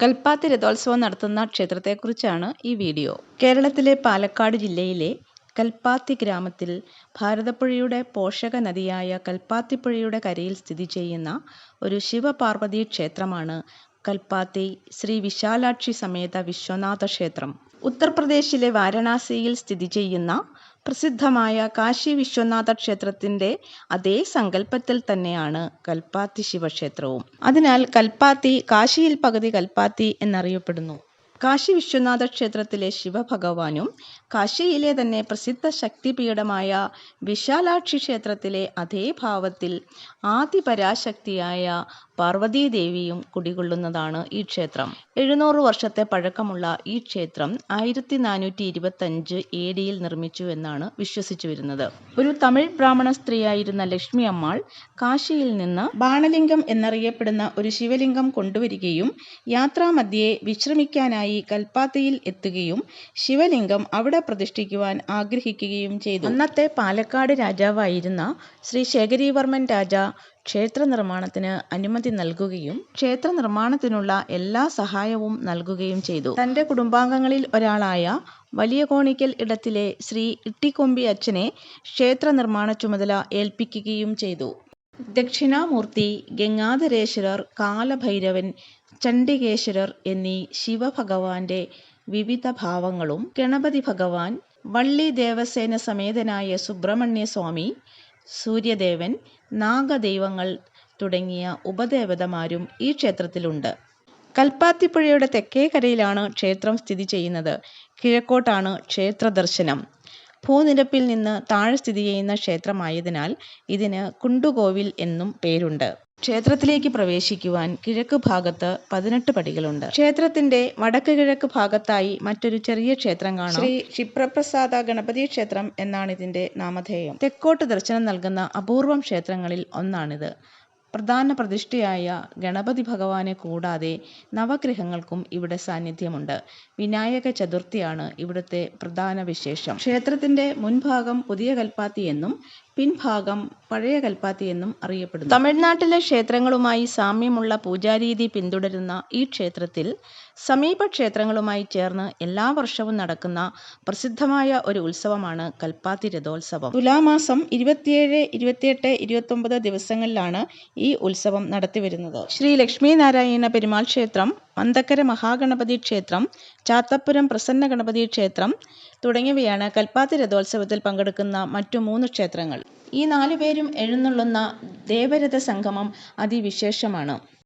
കൽപ്പാത്തി രഥോത്സവം നടത്തുന്ന ക്ഷേത്രത്തെക്കുറിച്ചാണ് ഈ വീഡിയോ. കേരളത്തിലെ പാലക്കാട് ജില്ലയിലെ കൽപ്പാത്തി ഗ്രാമത്തിൽ ഭാരതപ്പുഴയുടെ പോഷക നദിയായ കൽപ്പാത്തിപ്പുഴയുടെ കരയിൽ സ്ഥിതി ചെയ്യുന്ന ഒരു ശിവപാർവതി ക്ഷേത്രമാണ് കൽപ്പാത്തി ശ്രീ വിശാലാക്ഷി സമേത വിശ്വനാഥ ക്ഷേത്രം. ഉത്തർപ്രദേശിലെ വാരണാസിയിൽ സ്ഥിതി ചെയ്യുന്ന പ്രസിദ്ധമായ കാശി വിശ്വനാഥ ക്ഷേത്രത്തിന്റെ അതേ സങ്കല്പത്തിൽ തന്നെയാണ് കൽപ്പാത്തി ശിവക്ഷേത്രവും. അതിനാൽ കൽപ്പാത്തി കാശിയിൽ പകുതി കൽപ്പാത്തി എന്നറിയപ്പെടുന്നു. കാശി വിശ്വനാഥ ക്ഷേത്രത്തിലെ ശിവഭഗവാനും കാശിയിലെ തന്നെ പ്രസിദ്ധ ശക്തിപീഠമായ വിശാലാക്ഷി ക്ഷേത്രത്തിലെ അതേ ഭാവത്തിൽ ആദിപരാശക്തിയായ പാർവതീദേവിയും കുടികൊള്ളുന്നതാണ് ഈ ക്ഷേത്രം. എഴുന്നൂറ് വർഷത്തെ പഴക്കമുള്ള ഈ ക്ഷേത്രം ആയിരത്തി നാനൂറ്റി ഇരുപത്തഞ്ച് എ ഡിയിൽ നിർമ്മിച്ചു എന്നാണ് വിശ്വസിച്ചു വരുന്നത്. ഒരു തമിഴ് ബ്രാഹ്മണ സ്ത്രീയായിരുന്ന ലക്ഷ്മി അമ്മാൾ കാശിയിൽ നിന്ന് ബാണലിംഗം എന്നറിയപ്പെടുന്ന ഒരു ശിവലിംഗം കൊണ്ടുവരികയും യാത്രാമധ്യേ വിശ്രമിക്കാനായി കൽപ്പാത്തിയിൽ എത്തുകയും ശിവലിംഗം അവിടെ പ്രതിഷ്ഠിക്കുവാൻ ആഗ്രഹിക്കുകയും ചെയ്തു. അന്നത്തെ പാലക്കാട് രാജാവായിരുന്ന ശ്രീ ശേഖരീവർമ്മൻ രാജ ക്ഷേത്ര നിർമ്മാണത്തിന് അനുമതി നൽകുകയും ക്ഷേത്ര നിർമ്മാണത്തിനുള്ള എല്ലാ സഹായവും നൽകുകയും ചെയ്തു. തന്റെ കുടുംബാംഗങ്ങളിൽ ഒരാളായ വലിയ കോണിക്കൽ ഇടത്തിലെ ശ്രീ ഇട്ടിക്കൊമ്പി അച്ഛനെ ക്ഷേത്ര നിർമ്മാണ ചുമതല ഏൽപ്പിക്കുകയും ചെയ്തു. ദക്ഷിണാമൂർത്തി ഗംഗാധരേശ്വരർ കാലഭൈരവൻ ചണ്ഡികേശ്വരർ എന്നീ ശിവഭഗവാന്റെ വിവിധ ഭാവങ്ങളും ഗണപതി ഭഗവാൻ വള്ളി ദേവസേന സമേതനായ സുബ്രഹ്മണ്യ സ്വാമി സൂര്യദേവൻ നാഗദൈവങ്ങൾ തുടങ്ങിയ ഉപദേവതമാരും ഈ ക്ഷേത്രത്തിലുണ്ട്. കൽപ്പാത്തിപ്പുഴയുടെ തെക്കേ കരയിലാണ് ക്ഷേത്രം സ്ഥിതി ചെയ്യുന്നത്. കിഴക്കോട്ടാണ് ക്ഷേത്ര ദർശനം ഭൂനിരപ്പിൽ നിന്ന് താഴെ സ്ഥിതി ചെയ്യുന്ന ക്ഷേത്രമായതിനാൽ ഇതിന് കുണ്ടുകോവിൽ എന്നും പേരുണ്ട്. ക്ഷേത്രത്തിലേക്ക് പ്രവേശിക്കുവാൻ കിഴക്ക് ഭാഗത്ത് പതിനെട്ട് പടികളുണ്ട്. ക്ഷേത്രത്തിന്റെ വടക്ക് കിഴക്ക് ഭാഗത്തായി മറ്റൊരു ചെറിയ ക്ഷേത്രം കാണാം. ശ്രീ ക്ഷിപ്രപ്രസാദ ഗണപതി ക്ഷേത്രം എന്നാണ് ഇതിന്റെ നാമധേയം. തെക്കോട്ട് ദർശനം നൽകുന്ന അപൂർവം ക്ഷേത്രങ്ങളിൽ ഒന്നാണിത്. പ്രധാന പ്രതിഷ്ഠയായ ഗണപതി ഭഗവാനെ കൂടാതെ നവഗ്രഹങ്ങൾക്കും ഇവിടെ സാന്നിധ്യമുണ്ട്. വിനായക ചതുർത്ഥിയാണ് ഇവിടുത്തെ പ്രധാന വിശേഷം. ക്ഷേത്രത്തിന്റെ മുൻഭാഗം പുതിയ കൽപ്പാത്തി എന്നും പിൻഭാഗം പഴയ കൽപ്പാത്തി എന്നും അറിയപ്പെടുന്നു. തമിഴ്നാട്ടിലെ ക്ഷേത്രങ്ങളുമായി സാമ്യമുള്ള പൂജാരീതി പിന്തുടരുന്ന ഈ ക്ഷേത്രത്തിൽ സമീപ ക്ഷേത്രങ്ങളുമായി ചേർന്ന് എല്ലാ വർഷവും നടക്കുന്ന പ്രസിദ്ധമായ ഒരു ഉത്സവമാണ് കൽപ്പാത്തി രഥോത്സവം. തുലാമാസം ഇരുപത്തിയേഴ് ഇരുപത്തിയെട്ട് ഇരുപത്തൊമ്പത് ദിവസങ്ങളിലാണ് ഈ ഉത്സവം നടത്തിവരുന്നത്. ശ്രീ ലക്ഷ്മി നാരായണ പെരുമാൾ ക്ഷേത്രം മന്തക്കര മഹാഗണപതി ക്ഷേത്രം ചാത്തപ്പുരം പ്രസന്ന ഗണപതി ക്ഷേത്രം തുടങ്ങിയവയാണ് കൽപ്പാത്തി രഥോത്സവത്തിൽ പങ്കെടുക്കുന്ന മറ്റു മൂന്ന് ക്ഷേത്രങ്ങൾ. ഈ നാലുപേരും എഴുന്നള്ളുന്ന ദേവരഥ സംഗമം അതിവിശേഷമാണ്.